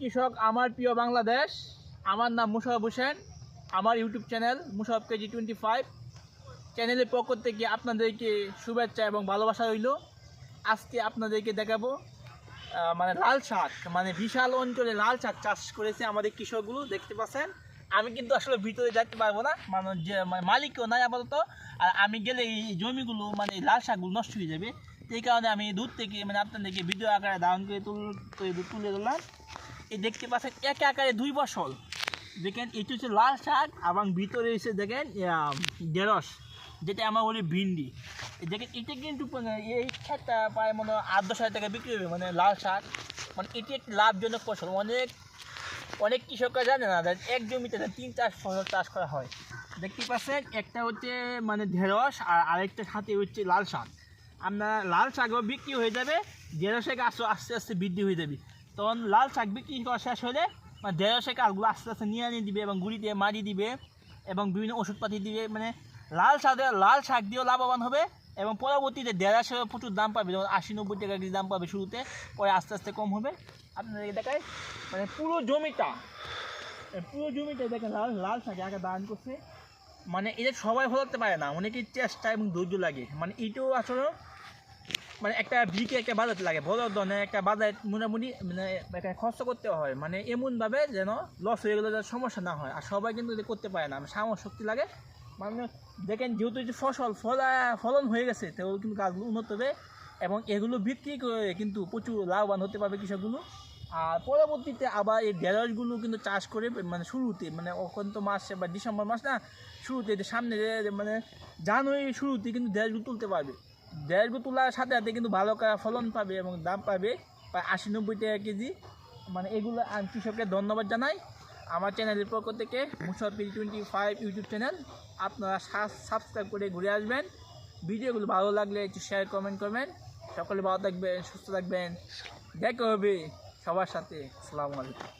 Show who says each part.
Speaker 1: কৃষক আমার প্রিয় বাংলাদেশ, আমার নাম মুশারফ হোসেন, আমার YouTube channel Musharaf KG twenty five. চ্যানেলের পক্ষ থেকে আপনাদেরকে শুভেচ্ছা এবং ভালোবাসা রইল। আজকে আপনাদেরকে দেখাবো মানে লাল শাক মানে বিশাল অঞ্চলে লাল শাক চাষ করেছে আমাদের কৃষকগুলো, দেখতে পাচ্ছেন? আমি কিন্তু আসলে ভিতরে যেতে পারব না মানে যে মানে মালিকও নাই আপাতত, আর আমি গেলে এই জমিগুলো মানে লাল শাকগুলো নষ্ট হয়ে যাবে। এই কারণে আমি দূর থেকে মানে আপনাদেরকে ভিডিও আকারে ধারণ করে তুল তুলে দিলাম এই দেখতে পাচ্ছেন, এক আকারে দুই ফসল দেখেন, এটি হচ্ছে লাল শাক এবং ভিতরে এসে দেখেন ঢেঁড়স, যেটা আমার বলি ভিন্ডি। দেখেন, এটা কিন্তু মানে এই শাকটা প্রায় মনে হয় আট, দশ হাজার বিক্রি হবে মানে লাল শাক। মানে এটি একটি লাভজনক ফসল। অনেক অনেক কৃষকরা জানে না এক জমিতে তিন চাষ ফসল চাষ করা হয়। দেখতে পাচ্ছেন, একটা হচ্ছে মানে ঢেঁড়স আর আরেকটা সাথে হচ্ছে লাল শাক। আপনার লাল শাকও বিক্রি হয়ে যাবে, ঢেঁড়সের গাছও আস্তে আস্তে বৃদ্ধি হয়ে যাবে। তখন লাল শাক বিক্রি করা শেষ হলে মানে ঢেঁড়সের গাছগুলো আস্তে আস্তে নিয়ে আনিয়ে দিবে এবং গুড়ি দিয়ে মারি দিবে এবং বিভিন্ন ওষুধপাতি দিবে। মানে লাল শাক লাল শাক দিয়েও লাভবান হবে এবং পরবর্তীতে ঢেঁড়সেও প্রচুর দাম পাবে। যেমন আশি নব্বই টাকা কেজি দাম পাবে শুরুতে, পরে আস্তে আস্তে কম হবে। আপনাদেরকে দেখায় মানে পুরো জমিটা পুরো জমিটা দেখেন, লাল লাল শাকে আগে দান করছে। মানে এটা সবাই ফলাতে পারে না অনেকের চেষ্টা এবং ধৈর্য লাগে। মানে এটাও আসলে মানে একটা বিকে একটা বাজার লাগে বড় ধরনের একটা বাজার মোটামুটি মানে একটা খরচ করতে হয়। মানে এমনভাবে যেন লস হয়ে গেলে যেন সমস্যা না হয়। আর সবাই কিন্তু করতে পারে না। মানে সামর শক্তি লাগে। মানে দেখেন, যেহেতু যে ফসল ফলা, ফলন হয়ে গেছে, তো কিন্তু গাছগুলো উন্নত হবে এবং এগুলো বিক্রি করে কিন্তু প্রচুর লাভবান হতে পারবে কৃষকগুলো। আর পরবর্তীতে আবার এই ঢেঁড়সগুলো কিন্তু চাষ করে মানে শুরুতে মানে অকন্ত মাসে বা ডিসেম্বর মাস না, শুরুতে সামনে মানে জানুয়ারি শুরুতে কিন্তু ঢেঁড়সগুলো তুলতে পারবে। ঢেঁড়সগুলো তোলার সাথে সাথে কিন্তু ভালো ফলন পাবে এবং দাম পাবে। প্রায় আশি নব্বই টাকা কেজি। মানে এগুলো আমি কৃষককে ধন্যবাদ জানাই। আমার চ্যানেলের পক্ষ থেকে Musafi twenty five YouTube channel. আপনারা সাবস্ক্রাইব করে ঘুরে আসবেন। ভিডিওগুলো ভালো লাগলে একটু শেয়ার কমেন্ট করবেন। সকলে ভালো থাকবেন, সুস্থ থাকবেন। দেখা হবে সবার সাথে। আসসালামু আলাইকুম।